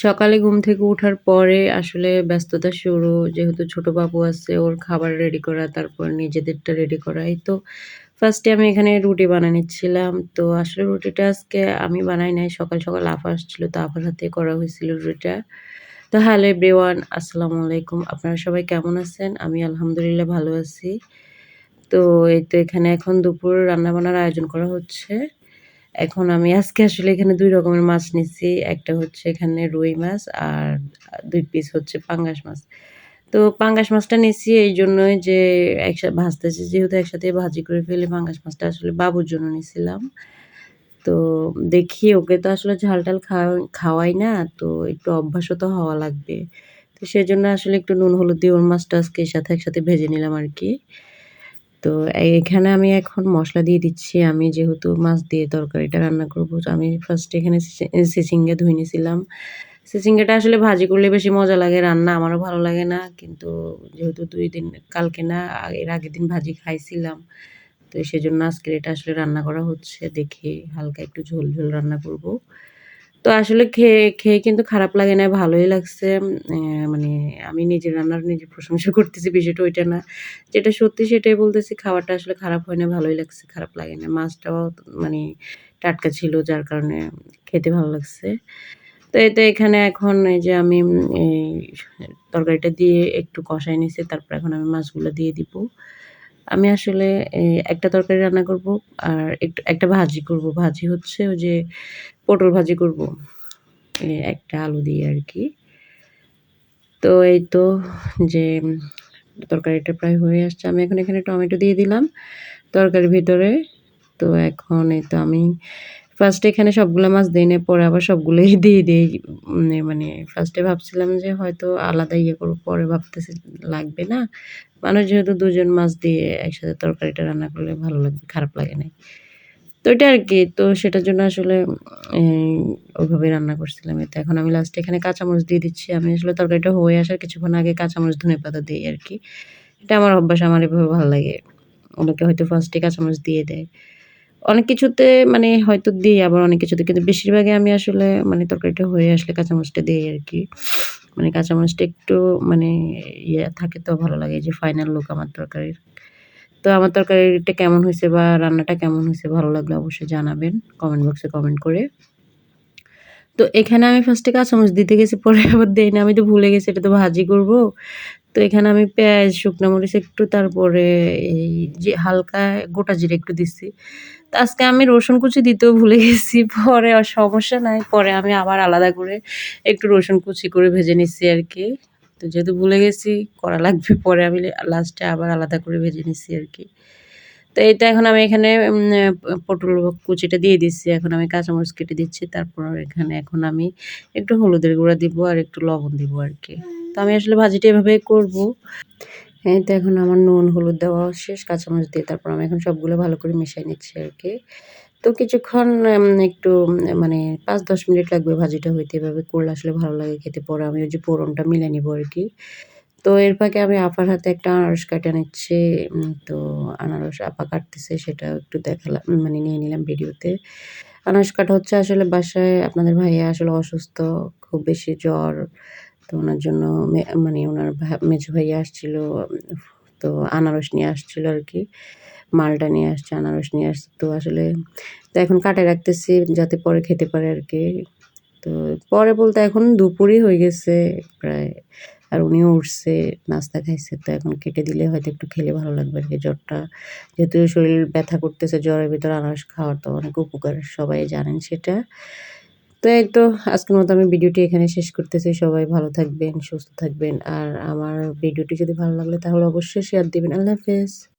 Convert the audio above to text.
সকালে ঘুম থেকে ওঠার পরে আসলে ব্যস্ততা শুরু। যেহেতু ছোট বাবু আছে, ওর খাবার রেডি করা, তারপর নিজেদেরটা রেডি করা। এই তো ফার্স্টে আমি এখানে রুটি বানায় নিচ্ছিলাম। তো আসলে রুটিটা আজকে আমি বানাই নাই। সকাল, সকাল আফা আসছিল। তো আফার হাতে করা হয়েছিল রুটিটা। তো হ্যালো এভরিওয়ান, আসসালামু আলাইকুম। আপনারা সবাই কেমন আছেন? আমি আলহামদুলিল্লাহ ভালো আছি। তো এই তো এখানে এখন দুপুর রান্না-বান্নার আয়োজন করা হচ্ছে। এখন আমি আজকে আসলে এখানে দুই রকমের মাছ নিচ্ছি একটা হচ্ছে এখানে রুই মাছ আর দুই পিস হচ্ছে পাঙ্গাস মাছ। তো পাঙ্গাস মাছটা নিচ্ছি এই জন্যই যে একসাথে ভাজতেছি যেহেতু একসাথে ভাজি করে ফেলে পাঙ্গাস মাছটা আসলে বাবুর জন্য নিছিলাম। তো দেখি ওকে তো আসলে ঝাল-টাল খাওয়া, খাওয়াই না। তো একটু অভ্যাসও তো হওয়া লাগবে। তো সেজন্য আসলে একটু নুন হলুদ দিয়ে ওর মাছটা আজকে সাথে একসাথে ভেজে নিলাম আরকি। তো এখানে আমি এখন মশলা দিয়ে দিচ্ছি। আমি যেহেতু মাছ দিয়ে তরকারিটা রান্না করব তো আমি ফার্স্ট এখানে চিচিঙ্গা ধুয়ে নিয়েছিলাম। চিচিঙ্গাটা আসলে ভাজি করলে বেশি মজা লাগে রান্না আমারও ভালো লাগে না। কিন্তু যেহেতু দুই দিন কালকে না এর আগের দিন ভাজি খাইছিলাম। তো সেজন্য আজকের এটা আসলে রান্না করা হচ্ছে। দেখে হালকা একটু ঝোল, ঝোল রান্না করব। তো আসলে খেয়ে খেয়ে কিন্তু খারাপ লাগে না, ভালোই লাগছে। মানে আমি নিজের রান্নার নিজে প্রশংসা করতেছি বিষয়টা ওইটা না। যেটা সত্যি সেটাই বলতেছি। খাবারটা আসলে খারাপ হয় না, ভালোই লাগছে, খারাপ লাগে না। মাছটাও মানে টাটকা ছিল যার কারণে খেতে ভালো লাগছে। তো এতে এখানে এখন এই যে আমি এই তরকারিটা দিয়ে একটু কষায় নিছি। তারপর এখন আমি মাছগুলো দিয়ে দিব। আমি আসলে একটা তরকারি রান্না করব আর একটু ভাজি করব। ভাজি হচ্ছে ওই যে পটল ভাজি করব। একটা আলু দিয়ে আর কি তো এই তো যে, তরকারিটা প্রায় হয়ে আসছে। আমি এখন এখানে টমেটো দিয়ে দিলাম তরকারির ভিতরে। তো এখন এই তো আমি ফার্স্টে এখানে সবগুলো মাছ দেই নাই, পরে আবার সবগুলোই দিয়ে দেই। মানে ফার্স্টে ভাবছিলাম যে হয়তো আলাদা ইয়ে করব, পরে ভাবতেছি লাগবে না। মানুষ যেহেতু দুজন মাছ দিয়ে একসাথে তরকারিটা রান্না করলে ভালো লাগবে, খারাপ লাগে না তো এটা আর কি তো সেটার জন্য আসলে ওইভাবে রান্না করছিলাম। তো এখন আমি লাস্টে এখানে কাঁচামরিচ দিয়ে দিচ্ছি। আমি আসলে তরকারিটা হয়ে আসার কিছুক্ষণ আগে কাঁচামরিচ, ধনেপাতা আর কি এটা আমার অভ্যাস, আমার এভাবে ভালো লাগে। অনেকে হয়তো ফার্স্টে কাঁচামরিচ দিয়ে দেয়। অনেক কিছুতে মানে হয়তো দিই, আবার অনেক কিছুতে কিন্তু বেশিরভাগই আমি আসলে মানে তরকারিটা হয়ে আসলে কাঁচামরিচটা আর কি মানে কাঁচামরিচটা একটু মানে ইয়ে থাকে তো, ভালো লাগে যে ফাইনাল লুক আমার তরকারির। তো আমার তরকারিটা কেমন হয়েছে বা রান্নাটা কেমন হয়েছে ভালো লাগলে অবশ্যই জানাবেন কমেন্ট বক্সে কমেন্ট করে। তো এখানে আমি ফার্স্টে কাঁচামরিচ দিতে গেছি পরে আবার দেই না। আমি তো ভুলে গেছি এটা তো ভাজি করব। তো এখানে আমি পেঁয়াজ, শুকনো মরিচ একটু তারপরে এই যে হালকা গোটা জিরে একটু দিচ্ছি। তো আজকে আমি রসুন কুচি দিতেও ভুলে গেছি। পরে আর সমস্যা নাই। পরে আমি আবার আলাদা করে একটু রসুন কুচি করে ভেজে নিচ্ছি আর কি তো যেহেতু ভুলে গেছি করা লাগবে পরে আমি লাস্টে আবার আলাদা করে ভেজে নিচ্ছি আরকি। তো এটা এখন আমি এখানে পটল কুচিটা দিয়ে দিচ্ছি। এখন আমি কাঁচামরিচ কেটে দিচ্ছি। তারপর এখানে এখন আমি একটু হলুদের গুঁড়া দিব আর একটু লবণ দিব আর কি তো আমি আসলে ভাজিটা এভাবে করব। হ্যাঁ, তো এখন আমার নুন হলুদ দেওয়া শেষ কাঁচামরিচ দিয়ে তারপর আমি এখন সবগুলো ভালো করে মিশিয়ে নিচ্ছি আর কি তো কিছুক্ষণ একটু মানে ৫-১০ মিনিট লাগবে ভাজিটা হইতে। এভাবে করলে আসলে ভালো লাগে খেতে। পরে আমি ওই যে পোড়নটা মিলে নিব আরকি। তো এর ফাঁকে আমি আপার হাতে একটা আনারস কাইটা নিচ্ছি। তো আনারস আপা কাটতেছে সেটা একটু দেখালাম মানে নিয়ে নিলাম ভিডিওতে। আনারস কাটা হচ্ছে আসলে বাসায় আপনাদের ভাইয়া আসলে অসুস্থ, খুব বেশি জ্বর। তো ওনার জন্য মানে ওনার মেঝো ভাইয়া আসছিল। তো আনারস নিয়ে আসছিল আর কি মালটা নিয়ে আসছে, আনারস নিয়ে আসছে। তো আসলে তো এখন কাটায় রাখতেছি যাতে পরে খেতে পারে আর কি তো পরে বলতে এখন দুপুরই হয়ে গেছে প্রায়। আর উনিও উঠছে, নাস্তা খাইছে। তো এখন কেটে দিলে হয়তো একটু খেলে ভালো লাগবে আর কি জ্বরটা। যেহেতু শরীর ব্যথা করতেছে জ্বরের ভিতরে আনারস খাওয়ার তো অনেক উপকার সবাই জানেন সেটা। তো এই তো আজকের মতো আমি ভিডিওটি এখানে শেষ করতেছি। সবাই ভালো থাকবেন, সুস্থ থাকবেন। আর আমার ভিডিওটি যদি ভালো লাগলে তাহলে অবশ্যই শেয়ার দেবেন আল্লাহ হাফেজ।